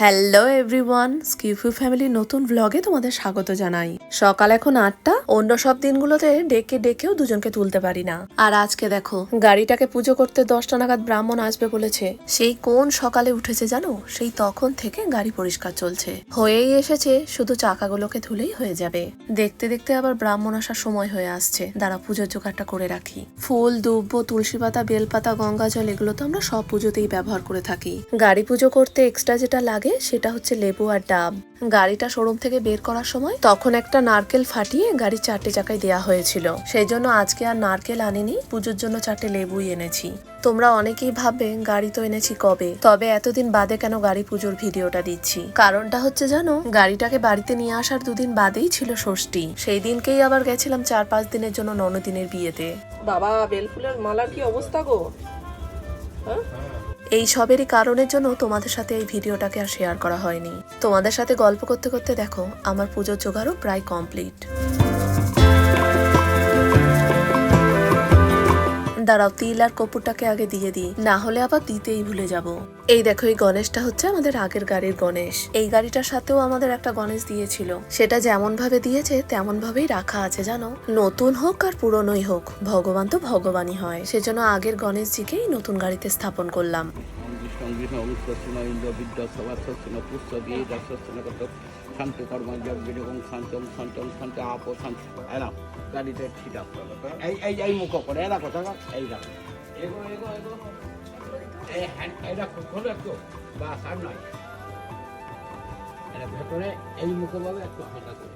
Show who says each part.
Speaker 1: Hello everyone স্কিফু ফ্যামিলির নতুন ভ্লগে তোমাদের স্বাগত জানাই। সকাল এখন আটটা, অন্য সব দিনগুলোতে ডেকে ডেকেও দুজনকে তুলতে পারি না। আর আজকে দেখো, গাড়িটাকে পুজো করতে দশটা নাগাদ ব্রাহ্মণ আসবে বলেছে। সেই কোন সকালে উঠেছে জানো? সেই তখন থেকে গাড়ি পরিষ্কার চলছে। হয়েই এসেছে, শুধু চাকাগুলোকে ধুলেই হয়ে যাবে। দেখতে দেখতে আবার ব্রাহ্মণ আসার সময় হয়ে আসছে। দাঁড়া, পুজোর জোগাড়টা করে রাখি। ফুল, দুব্ব, তুলসী পাতা, বেলপাতা, গঙ্গা জল, এগুলো তো আমরা সব পুজোতেই ব্যবহার করে থাকি। গাড়ি পুজো করতে এক্সট্রা যেটা লাগে সেটা হচ্ছে লেবু আর ডাব। গাড়িটা শোরুম থেকে বের করার সময় তখন একটা নারকেল ফাটিয়ে গাড়ি চারটে চাকায় দেয়া হয়েছিল। সেই জন্য আজকে আর নারকেল আনিনি, পুজোর জন্য চারটে লেবুই এনেছি। তোমরা অনেকেই ভাববে, গাড়ি তো এনেছি কবে? তবে এতদিন বাদে কেন গাড়ি পুজোর ভিডিওটা দিচ্ছি? কারণটা হচ্ছে জানো, গাড়িটাকে বাড়িতে নিয়ে আসার দুদিন বাদেই ছিল ষষ্ঠী। সেই দিনকেই আবার গেছিলাম চার পাঁচ দিনের জন্য ননদিনের বিয়েতে।
Speaker 2: বাবা, বেলফুলের মালার কি অবস্থা গো? হ্যাঁ?
Speaker 1: এই সবেরই কারণের জন্য তোমাদের সাথে এই ভিডিওটাকে আর শেয়ার করা হয়নি। তোমাদের সাথে গল্প করতে করতে দেখো, আমার পুজোর জোগাড়ও প্রায় কমপ্লিট দাঁড়াও, তিল আর কপুরটাকে আগে দিয়ে দিই, না হলে আবার দিতেই ভুলে যাব। এই দেখো, এই গণেশটা হচ্ছে আমাদের আগের গাড়ির গণেশ। এই গাড়িটার সাথেও আমাদের একটা গণেশ দিয়েছিল। সেটা যেমন ভাবে দিয়েছে তেমন ভাবেই রাখা আছে, জানো? নতুন হোক আর পুরনোই হোক, ভগবান তো ভগবানই হয়। সেজন্য আগের গণেশজিকেই নতুন গাড়িতে স্থাপন করলাম।
Speaker 3: সংগৃহ অংশস্বন ইন্দ্র বিদ্যা সভাস্বস্বন পুষ্প দিয়ে দর্শস্বন কত শান্ত কর্ম যজ্ঞ শান্তম শান্তম শান্ত আপ শান্ত। এলাম গাড়িতে ঠিক আছে। এই এই এই মুখ করে এরা কথা এই রাখো ভেতরে এই মুখে ভাবে একটু হালকা করে।